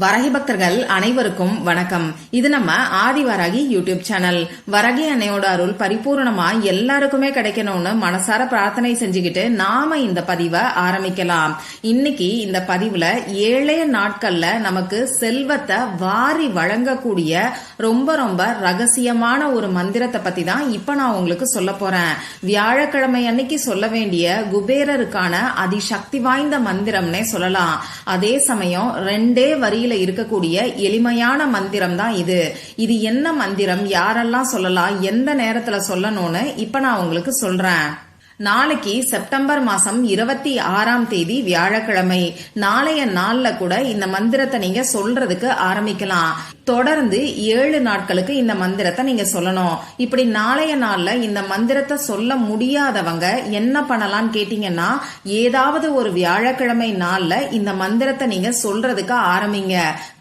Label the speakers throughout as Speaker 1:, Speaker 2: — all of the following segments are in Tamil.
Speaker 1: வரகி பக்தர்கள் அனைவருக்கும் வணக்கம். இது நம்ம ஆதி வரகி யூடியூப் சேனல். வரகி அன்னையோட அருள் பரிபூர்ணமா எல்லாருக்குமே கிடைக்கணும்னு மனசார பிரார்த்தனை செஞ்சுக்கிட்டு நாம இந்த பதிவை ஆரம்பிக்கலாம். இன்னைக்கு இந்த பதிவுல ஏழே நாட்கள்ல நமக்கு செல்வத்தை வாரி வழங்கக்கூடிய ரொம்ப ரொம்ப ரகசியமான ஒரு மந்திரத்தை பத்தி தான் இப்ப நான் உங்களுக்கு சொல்ல போறேன். வியாழக்கிழமை அன்னைக்கு சொல்ல வேண்டிய குபேரருக்கான அதிசக்தி வாய்ந்த மந்திரம்னே சொல்லலாம். அதே சமயம் ரெண்டே வரி கதையில இருக்கக்கூடிய எளிமையான மந்திரம் தான் இது. இது என்ன மந்திரம்? யாரெல்லாம் சொல்லலாம்? எந்த நேரத்துல சொல்லணும்னு இப்ப நான் உங்களுக்கு சொல்றேன். நாளைக்கு செப்டம்பர் மாசம் இருபத்தி ஆறாம் தேதி வியாழக்கிழமை. நாளைய நாள்ல கூட இந்த மந்திரத்தை நீங்க சொல்றதுக்கு ஆரம்பிக்கலாம். தொடர்ந்து ஏழு நாட்களுக்கு இந்த மந்திரத்தை நீங்க சொல்லணும். இப்படி நாளைய நாள்ல இந்த மந்திரத்தை சொல்ல முடியாதவங்க என்ன பண்ணலாம்னு கேட்டீங்கன்னா ஏதாவது ஒரு வியாழக்கிழமை நாள்ல இந்த மந்திரத்தை நீங்க சொல்றதுக்கு ஆரம்பிங்க.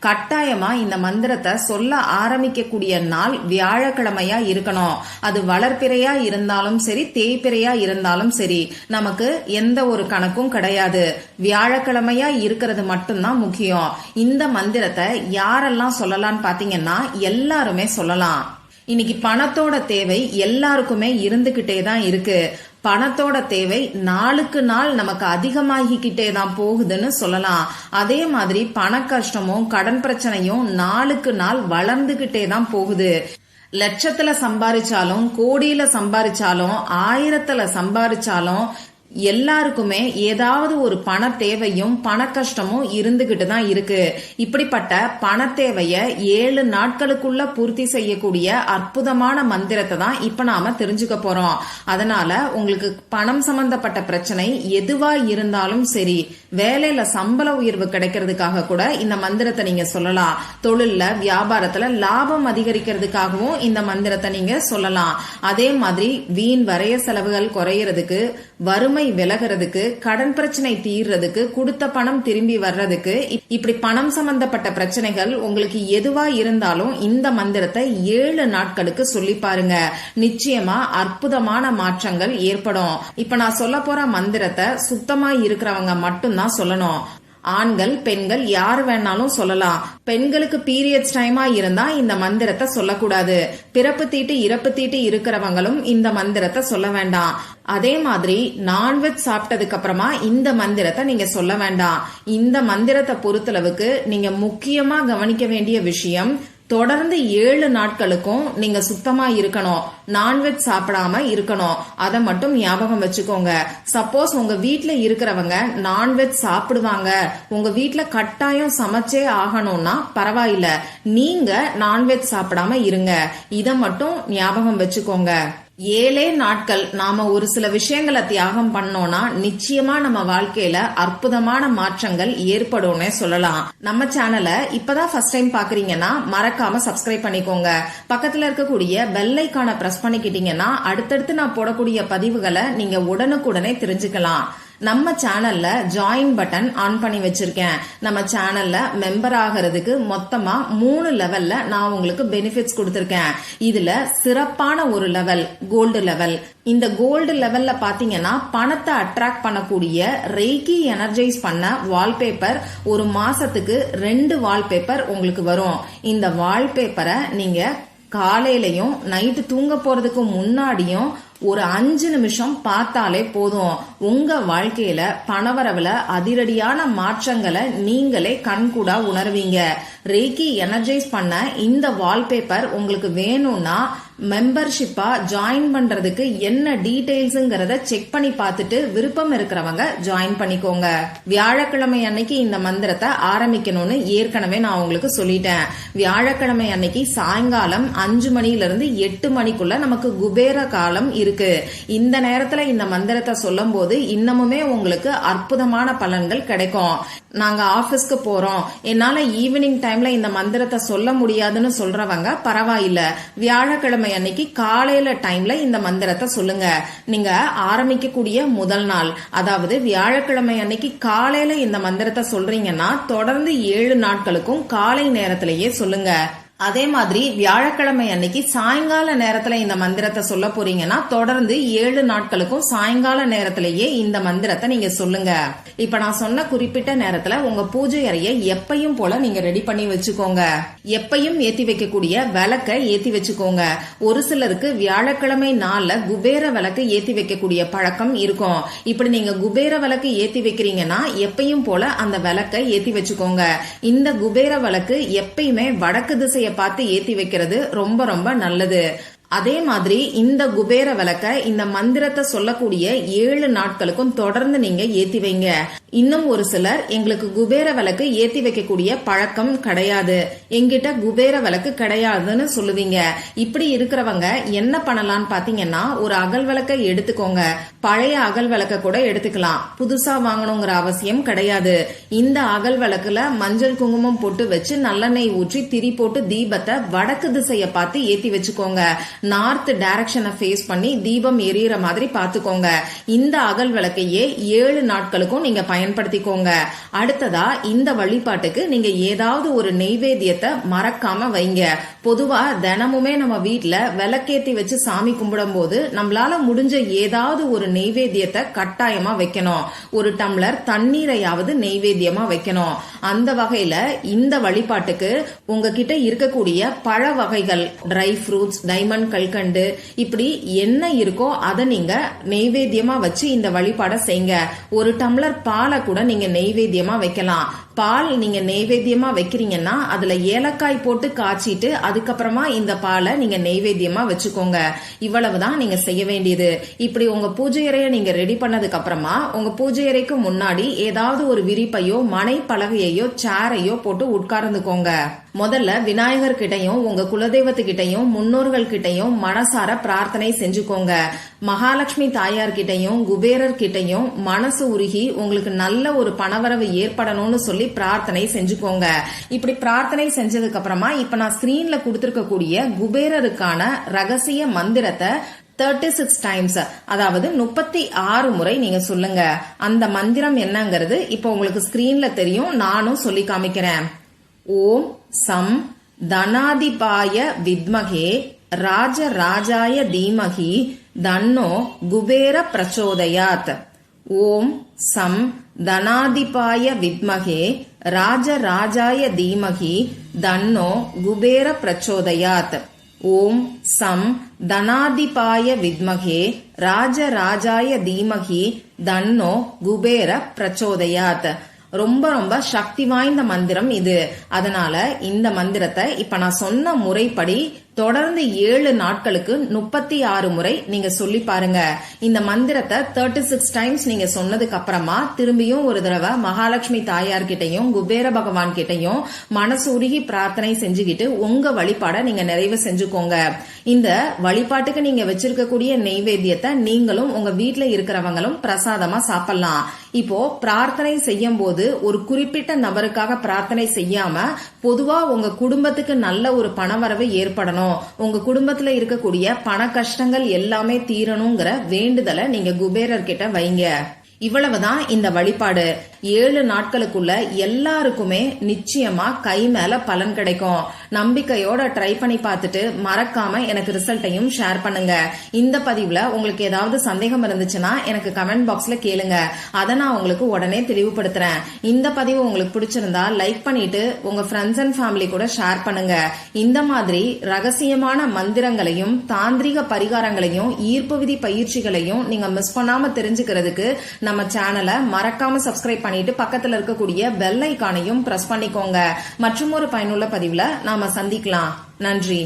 Speaker 1: கட்டாயமா இந்த மந்திரத்தை சொல்ல ஆரம்பிக்கக்கூடிய நாள் வியாழக்கிழமையா இருக்கணும். அது வளர்ப்பிறையா இருந்தாலும் சரி தேய்பிறையா இருந்தாலும் சரி நமக்கு எந்த ஒரு கணக்கும் கிடையாது. வியாழக்கிழமையா இருக்கிறது மட்டும்தான் முக்கியம். இந்த மந்திரத்தை யாரெல்லாம் சொல்லலாம்னு பாத்தீங்கன்னா எல்லாருமே சொல்லலாம். இன்னைக்கு பணத்தோட தேவை எல்லாருக்குமே இருந்துகிட்டே தான் இருக்கு. பணத்தோட தேவை நாளுக்கு நாள் நமக்கு அதிகமாகிக்கிட்டே தான் போகுதுன்னு சொல்லலாம். அதே மாதிரி பண கஷ்டமும் கடன் பிரச்சனையும் நாளுக்கு நாள் வளர்ந்துகிட்டே தான் போகுது. லட்சத்துல சம்பாரிச்சாலும் கோடியில சம்பாரிச்சாலும் ஆயிரத்துல சம்பாரிச்சாலும் எல்லாருக்குமே ஏதாவது ஒரு பண தேவையும் பண கஷ்டமும் இருந்துகிட்டு தான் இருக்கு. இப்படிப்பட்ட பண தேவைய ஏழு நாட்களுக்குள்ள பூர்த்தி செய்யக்கூடிய அற்புதமான மந்திரத்தை தான் இப்ப நாம தெரிஞ்சுக்க போறோம். அதனால உங்களுக்கு பணம் சம்பந்தப்பட்ட பிரச்சனை எதுவா இருந்தாலும் சரி வேலையில சம்பள உயர்வு கிடைக்கிறதுக்காக கூட இந்த மந்திரத்தை நீங்க சொல்லலாம். தொழில்ல வியாபாரத்துல லாபம் அதிகரிக்கிறதுக்காகவும் இந்த மந்திரத்தை நீங்க சொல்லலாம். அதே மாதிரி வீண் வரைய செலவுகள் குறையறதுக்கு வறுமை விலகிறதுக்கு கடன் பிரச்சனை தீர்றதுக்கு கொடுத்த பணம் திரும்பி வர்றதுக்கு இப்படி பணம் சம்பந்தப்பட்ட பிரச்சனைகள் உங்களுக்கு எதுவா இருந்தாலும் இந்த மந்திரத்தை ஏழு நாட்களுக்கு சொல்லி பாருங்க. நிச்சயமா அற்புதமான மாற்றங்கள் ஏற்படும். இப்ப நான் சொல்ல போற மந்திரத்தை சுத்தமா இருக்கிறவங்க மட்டும்தான் சொல்லணும். ஆண்கள் பெண்கள் யார் வேணாலும் சொல்லலாம். பெண்களுக்கு பீரியட்ஸ் டைமா இருந்தா இந்த மந்திரத்தை சொல்லக்கூடாது. பிறப்பு தீட்டு இறப்பு தீட்டு இருக்கிறவங்களும் இந்த மந்திரத்தை சொல்ல வேண்டாம். அதே மாதிரி நான்வெஜ் சாப்பிட்டதுக்கு அப்புறமா இந்த மந்திரத்தை நீங்க சொல்ல வேண்டாம். இந்த மந்திரத்தை பொறுத்தளவுக்கு நீங்க முக்கியமா கவனிக்க வேண்டிய விஷயம் தொடர்ந்து ஏழு நாட்களுக்கும் நீங்க சுத்தமா இருக்கணும். நான்வெஜ் சாப்பிடாம இருக்கணும். அதை மட்டும் ஞாபகம் வச்சுக்கோங்க. சப்போஸ் உங்க வீட்டுல இருக்கிறவங்க நான்வெஜ் சாப்பிடுவாங்க. உங்க வீட்டுல கட்டாயம் சமைச்சே ஆகணும்னா பரவாயில்ல. நீங்க நான்வெஜ் சாப்பிடாம இருங்க. இதை மட்டும் ஞாபகம் வச்சுக்கோங்க. ஏழே நாட்கள் நாம ஒரு சில விஷயங்களை தியாகம் பண்ணோம்னா நிச்சயமா நம்ம வாழ்க்கையில அற்புதமான மாற்றங்கள் ஏற்படும்னே சொல்லலாம். நம்ம சேனலை இப்பதான் ஃபர்ஸ்ட் டைம் பாக்குறீங்கன்னா மறக்காம சப்ஸ்கிரைப் பண்ணிக்கோங்க. பக்கத்துல இருக்கக்கூடிய பெல் ஐக்கான பிரஸ் பண்ணிக்கிட்டீங்கன்னா அடுத்தடுத்து நான் போடக்கூடிய பதிவுகளை நீங்க உடனுக்குடனே தெரிஞ்சுக்கலாம். நம்ம சேனல்ல ஜாயின் பட்டன் ஆன் பண்ணி வச்சிருக்கேன். நம்ம சேனல்ல மெம்பர் ஆகிறதுக்கு மொத்தமா மூணு லெவல்ல நான் உங்களுக்கு பெனிஃபிட்ஸ் கொடுத்திருக்கேன். இதுல சிறப்பான ஒரு லெவல் கோல்டு லெவல் இந்த கோல்டு லெவல்ல பாத்தீங்கன்னா பணத்தை அட்ராக்ட் பண்ணக்கூடிய ரெய்கி எனர்ஜைஸ் பண்ண வால்பேப்பர் ஒரு மாசத்துக்கு ரெண்டு வால்பேப்பர் உங்களுக்கு வரும். இந்த வால்பேப்பரை நீங்க காலையிலையும் நைட்டு தூங்க போறதுக்கு முன்னாடியும் ஒரு அஞ்சு நிமிஷம் பார்த்தாலே போதும். உங்க வாழ்க்கையில பணவரவுல அதிரடியான மாற்றங்களை நீங்களே கண்கூடா உணர்வீங்க. ரேக்கி எனர்ஜைஸ் பண்ண இந்த வால்பேப்பர் உங்களுக்கு வேணும்னா மெம்பர்ஷிப்பா ஜாயின் பண்றதுக்கு என்ன டீடைல்ஸ்ங்கிறத செக் பண்ணி பார்த்துட்டு விருப்பம் இருக்கிறவங்க ஜாயின் பண்ணிக்கோங்க. வியாழக்கிழமை அன்னைக்கு இந்த மந்திரத்தை ஆரம்பிக்கணும்னு ஏற்கனவே நான் உங்களுக்கு சொல்லிட்டேன். வியாழக்கிழமை அன்னைக்கு சாயங்காலம் அஞ்சு மணில இருந்து எட்டு மணிக்குள்ள நமக்கு குபேர காலம் இருக்கு. இந்த நேரத்துல இந்த மந்திரத்தை சொல்லும் போது இன்னமுமே உங்களுக்கு அற்புதமான பலன்கள் கிடைக்கும். நாங்க ஆபீஸ்க்கு போறோம். என்னால ஈவினிங் டைம்ல இந்த மந்திரத்தை சொல்ல முடியாதுன்னு சொல்றவங்க பரவாயில்ல. வியாழக்கிழமை அன்னைக்கு காலையில டைம்ல இந்த மந்திரத்தை சொல்லுங்க. நீங்க ஆரம்பிக்கக்கூடிய முதல் நாள். அதாவது வியாழக்கிழமை அன்னைக்கு காலையில இந்த மந்திரத்தை சொல்றீங்கன்னா தொடர்ந்து ஏழு நாட்களுக்கும் காலை நேரத்திலேயே சொல்லுங்க. அதே மாதிரி வியாழக்கிழமை அன்னைக்கு சாயங்கால நேரத்துல இந்த மந்திரத்தை சொல்ல போறீங்கன்னா தொடர்ந்து ஏழு நாட்களுக்கும் சாயங்கால நேரத்திலேயே இந்த மந்திரத்தை நீங்க சொல்லுங்க. இப்ப நான் சொன்ன குறிப்பிட்ட நேரத்துல உங்க பூஜை அறையை எப்பையும் போல நீங்க ரெடி பண்ணி வச்சுக்கோங்க. எப்பையும் ஏத்தி வைக்கக்கூடிய விளக்க ஏத்தி வச்சுக்கோங்க. ஒரு சிலருக்கு வியாழக்கிழமை நாள்ல குபேர விளக்கு ஏத்தி வைக்கக்கூடிய பழக்கம் இருக்கும். இப்படி நீங்க குபேர விளக்கு ஏத்தி வைக்கிறீங்கன்னா எப்பையும் போல அந்த விளக்க ஏத்தி வச்சுக்கோங்க. இந்த குபேர விளக்கு எப்பயுமே வடக்கு திசை பார்த்து ஏத்தி வைக்கிறது ரொம்ப ரொம்ப நல்லது. அதே மாதிரி இந்த குபேர விளக்க இந்த மந்திரத்தை சொல்லக்கூடிய ஏழு நாட்களுக்கும் தொடர்ந்து நீங்க ஏத்தி வைங்க. இன்னும் ஒரு சிலர் எங்களுக்கு குபேர விளக்கு ஏத்தி வைக்கக்கூடிய பழக்கம் கிடையாது. எங்கிட்ட குபேர விளக்கு கிடையாதுன்னு சொல்லுவீங்க. இப்படி இருக்கிறவங்க என்ன பண்ணலாம்னு பாத்தீங்கன்னா ஒரு அகல் விளக்கை எடுத்துக்கோங்க. பழைய அகல் விளக்க கூட எடுத்துக்கலாம். புதுசா வாங்கணுங்கிற அவசியம் கிடையாது. இந்த அகல் விளக்குல மஞ்சள் குங்குமம் போட்டு வச்சு நல்லெண்ணெய் ஊற்றி திரி போட்டு தீபத்தை வடக்கு திசையை பார்த்து ஏத்தி வச்சுக்கோங்க. நார்த் டைரக்ஷனை ஃபேஸ் பண்ணி தீபம் எரியற மாதிரி பாத்துக்கோங்க இந்த அகல் விளக்கையே ஏழு நாட்களுக்கும் நீங்க பயன்படுத்திக்கோங்க. அடுத்ததா இந்த வழிபாட்டுக்கு நீங்க ஏதாவது ஒரு நெய்வேத்தியத்தை மறக்காம வைங்க. பொதுவா தினமுமே நம்ம வீட்டுல விளக்கேத்தி வச்சு சாமி கும்பிடும் போது நம்மளால முடிஞ்ச ஏதாவது ஒரு நெய்வேத்தியத்தை கட்டாயமா வைக்கணும். ஒரு டம்ளர் தண்ணீரையாவது நெய்வேத்தியமா வைக்கணும். அந்த வகையில இந்த வழிபாட்டுக்கு உங்ககிட்ட இருக்கக்கூடிய பழ வகைகள் ட்ரை ஃப்ரூட்ஸ் டைமண்ட் கல்கண்டு இப்படி என்ன இருக்கோ அதை நீங்க நெய்வேத்தியமா வச்சு இந்த வழிபாடை செய்யுங்க ஒரு டம்ளர் பால் கூட நீங்க நெய்வேத்தியமா வைக்கலாம். பால் நீங்க நெய்வேத்தியமா வைக்கிறீங்கன்னா அதுல ஏலக்காய் போட்டு காய்ச்சிட்டு அதுக்கப்புறமா இந்த பாலை நீங்க நெய்வேத்தியமா வச்சுக்கோங்க. இவ்வளவுதான் நீங்க செய்ய வேண்டியது. இப்படி உங்க பூஜை அறையை நீங்க ரெடி பண்ணதுக்கு அப்புறமா உங்க பூஜை அறைக்கு முன்னாடி ஏதாவது ஒரு விரிப்பையோ மனை பலகையையோ சேரையோ போட்டு உட்கார்ந்துக்கோங்க. முதல்ல விநாயகர் கிட்டையும் உங்க குலதெய்வத்துக்கிட்டையும் முன்னோர்கள் கிட்டையும் மனசார பிரார்த்தனை செஞ்சுக்கோங்க. மகாலட்சுமி தாயார் கிட்டையும் குபேரர் கிட்டையும் மனசு உருகி உங்களுக்கு நல்ல ஒரு பணவரவு ஏற்படணும்னு சொல்லி பிரார்த்தனை செஞ்சுக்கோங்க. இப்படி பிரார்த்தனை செஞ்சதுக்கு அப்புறமா இப்ப நான் ஸ்கிரீன்ல கொடுத்திருக்கக்கூடிய குபேரருக்கான ரகசிய மந்திரத்தை தேர்ட்டி சிக்ஸ் டைம்ஸ் அதாவது முப்பத்தி ஆறு முறை நீங்க சொல்லுங்க. அந்த மந்திரம் என்னங்கிறது இப்போ உங்களுக்கு ஸ்கிரீன்ல தெரியும் நானும் சொல்லி காமிக்கிறேன். ஓம் சம் தனாதிபாய வித்மகே ராஜராஜாய தீமகி தன்னோ குபேர பிரச்சோதயாத். ஓம் சம் தனாதிபாய வித்மகே ராஜராஜாய தீமகி தன்னோ குபேர பிரச்சோதயாத். ஓம் சம் தனாதிபாய வித்மகே ராஜராஜாய தீமகி தன்னோ குபேர பிரச்சோதயாத். ரொம்ப ரொம்ப சக்தி வாய்ந்த மந்திரம் இது. அதனால இந்த மந்திரத்தை இப்ப நான் சொன்ன முறைப்படி தொடர்ந்து ஏழு நாட்களுக்கு முப்பத்தி ஆறு முறை நீங்க சொல்லி பாருங்க. இந்த மந்திரத்தை தேர்ட்டி சிக்ஸ் டைம்ஸ் நீங்க சொன்னதுக்கு அப்புறமா திரும்பியும் ஒரு தடவை மகாலட்சுமி தாயார் கிட்டையும் குபேர பகவான் கிட்டையும் மனசு உருகி பிரார்த்தனை செஞ்சுக்கிட்டு உங்க வழிபாட நீங்க நிறைவு செஞ்சுக்கோங்க. இந்த வழிபாட்டுக்கு நீங்க வச்சிருக்கக்கூடிய நெய்வேத்தியத்தை நீங்களும் உங்க வீட்டுல இருக்கிறவங்களும் பிரசாதமா சாப்பிடலாம். இப்போ பிரார்த்தனை செய்யும் போது ஒரு குறிப்பிட்ட நபருக்காக பிரார்த்தனை செய்யாம பொதுவா உங்க குடும்பத்துக்கு நல்ல ஒரு பணவரவு ஏற்படணும். உங்க குடும்பத்துல இருக்கக்கூடிய பண கஷ்டங்கள் எல்லாமே தீரணுங்கிற வேண்டுதலை நீங்க குபேரர் கிட்ட வைங்க. இவ்வளவுதான் இந்த வழிபாடு. ஏழு நாட்களுக்குள்ள எல்லாருக்குமே நிச்சயமா கை மேல பலன் கிடைக்கும். நம்பிக்கையோட ட்ரை பண்ணி பார்த்துட்டு மறக்காம எனக்கு ரிசல்ட்டையும் ஷேர் பண்ணுங்க. இந்த பதிவுல உங்களுக்கு ஏதாவது சந்தேகம் இருந்துச்சுன்னா எனக்கு கமெண்ட் பாக்ஸ்ல கேளுங்க. அதை நான் உங்களுக்கு உடனே தெளிவுபடுத்துறேன். இந்த பதிவு உங்களுக்கு பிடிச்சிருந்தா லைக் பண்ணிட்டு உங்க ஃப்ரெண்ட்ஸ் அண்ட் ஃபேமிலி கூட ஷேர் பண்ணுங்க. இந்த மாதிரி ரகசியமான மந்திரங்களையும் தாந்திரிக பரிகாரங்களையும் ஈர்ப்பு விதி பயிற்சிகளையும் நீங்க மிஸ் பண்ணாம தெரிஞ்சுக்கிறதுக்கு நம்ம சேனலை மறக்காம சப்ஸ்கிரைப் பண்ணிட்டு பக்கத்துல இருக்கக்கூடிய பெல் ஐக்கானையும் பிரஸ் பண்ணிக்கோங்க. மற்றும் ஒரு பயனுள்ள பதிவுல நாம சந்திக்கலாம். நன்றி.